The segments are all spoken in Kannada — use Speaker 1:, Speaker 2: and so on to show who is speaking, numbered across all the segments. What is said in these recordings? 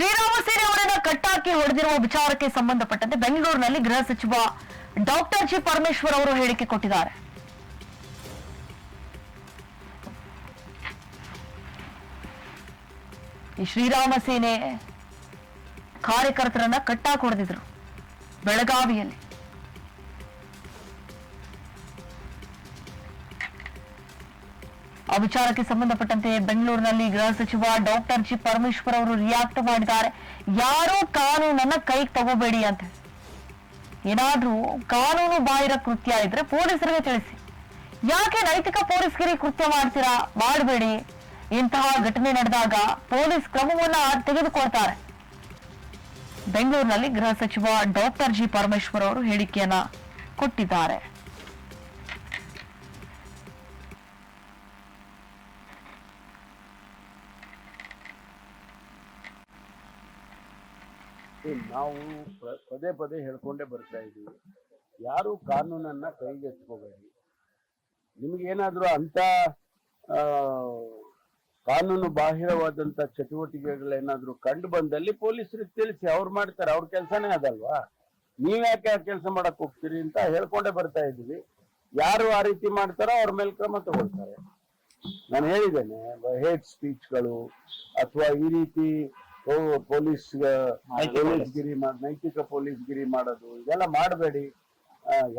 Speaker 1: ಶ್ರೀರಾಮ ಸೇನೆ ಅವರನ್ನ ಕಟ್ಟಾಕಿ ಹೊಡೆದಿರುವ ವಿಚಾರಕ್ಕೆ ಸಂಬಂಧಪಟ್ಟಂತೆ ಬೆಂಗಳೂರಿನಲ್ಲಿ ಗೃಹ ಸಚಿವ ಡಾಕ್ಟರ್ ಜಿ ಪರಮೇಶ್ವರ್ ಅವರು ಹೇಳಿಕೆ ಕೊಟ್ಟಿದ್ದಾರೆ. ಈ ಶ್ರೀರಾಮ ಸೇನೆ ಕಾರ್ಯಕರ್ತರನ್ನ ಕಟ್ಟಾಕಿ ಹೊಡೆದಿದ್ರು ಬೆಳಗಾವಿಯಲ್ಲಿ. ಆ ವಿಚಾರಕ್ಕೆ ಸಂಬಂಧಪಟ್ಟಂತೆ ಬೆಂಗಳೂರಿನಲ್ಲಿ ಗೃಹ ಸಚಿವ ಡಾಕ್ಟರ್ ಜಿ ಪರಮೇಶ್ವರ್ ಅವರು ರಿಯಾಕ್ಟ್ ಮಾಡಿದ್ದಾರೆ. ಯಾರು ಕಾನೂನನ್ನ ಕೈಗೆ ತಗೋಬೇಡಿ ಅಂತ. ಏನಾದ್ರೂ ಕಾನೂನು ಬಾಹಿರ ಕೃತ್ಯ ಇದ್ರೆ ಪೊಲೀಸರಿಗೆ ತಿಳಿಸಿ. ಯಾಕೆ ನೈತಿಕ ಪೊಲೀಸ್ಗಿರಿ ಕೃತ್ಯ ಮಾಡ್ತೀರಾ? ಮಾಡಬೇಡಿ. ಇಂತಹ ಘಟನೆ ನಡೆದಾಗ ಪೊಲೀಸ್ ಕ್ರಮವನ್ನ ತೆಗೆದುಕೊಳ್ತಾರೆ. ಬೆಂಗಳೂರಿನಲ್ಲಿ ಗೃಹ ಸಚಿವ ಡಾಕ್ಟರ್ ಜಿ ಪರಮೇಶ್ವರ್ ಅವರು ಹೇಳಿಕೆಯನ್ನ ಕೊಟ್ಟಿದ್ದಾರೆ.
Speaker 2: ನಾವು ಪದೇ ಪದೇ ಹೇಳ್ಕೊಂಡೇ ಬರ್ತಾ ಇದ್ದೀವಿ. ಯಾರು ಕಾನೂನನ್ನ ಕೈಗೆತ್ಕೋಬೇಡಿ ನಿಮಗೇನಾದರೂ ಅಂತ ಕಾನೂನು ಬಾಹಿರವಾದಂತ ಚಟುವಟಿಕೆಗಳೇನಾದ್ರೂ ಕಂಡು ಬಂದಲ್ಲಿ ಪೊಲೀಸರಿಗೆ ತಿಳಿಸಿ ಅವ್ರು ಮಾಡ್ತಾರೆ, ಅವ್ರ ಕೆಲಸನೇ ಅದಲ್ವಾ? ನೀವ್ಯಾಕೆ ಆ ಕೆಲಸ ಮಾಡಕ್ ಹೋಗ್ತೀರಿ ಅಂತ ಹೇಳ್ಕೊಂಡೇ ಬರ್ತಾ ಇದ್ದೀವಿ. ಯಾರು ಆ ರೀತಿ ಮಾಡ್ತಾರೋ ಅವ್ರ ಮೇಲೆ ಕ್ರಮ ತಗೊಳ್ತಾರೆ. ನಾನು ಹೇಳಿದ್ದೇನೆ ಹೇಟ್ ಸ್ಪೀಚ್ಗಳು ಅಥವಾ ಈ ರೀತಿ ಪೊಲೀಸ್ ಪೊಲೀಸ್ ಗಿರಿ ಮಾಡ್ ನೈತಿಕ ಪೊಲೀಸ್ ಗಿರಿ ಮಾಡೋದು ಇದೆಲ್ಲ ಮಾಡಬೇಡಿ.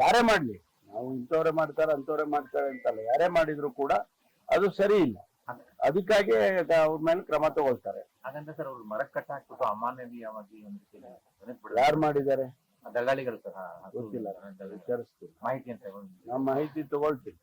Speaker 2: ಯಾರೇ ಮಾಡ್ಲಿ. ನಾವು ಇಂಥವ್ರೆ ಮಾಡ್ತಾರೆ ಅಂತವ್ರೆ ಮಾಡ್ತಾರೆ ಅಂತಲ್ಲ. ಯಾರೇ ಮಾಡಿದ್ರು ಕೂಡ ಅದು ಸರಿ ಇಲ್ಲ. ಅದಕ್ಕಾಗಿ ಅವ್ರ ಮೇಲೆ ಕ್ರಮ ತಗೊಳ್ತಾರೆ.
Speaker 3: ಹಾಗಂತ ಸರ್ ಅವ್ರು ಮರ ಕಟ್ಟ ಹಾಕ್ಬಿಟ್ಟು ಅಮಾನವೀಯವಾಗಿ
Speaker 2: ಯಾರು ಮಾಡಿದ್ದಾರೆ?
Speaker 3: ದಲ್ಲಾಳಿಗಳು ಸರ್
Speaker 2: ಗೊತ್ತಿಲ್ಲ. ವಿಚಾರಿಸ್ತೀವಿ
Speaker 3: ಮಾಹಿತಿ ಅಂತ
Speaker 2: ನಮ್ಮ ಮಾಹಿತಿ ತಗೊಳ್ತೀವಿ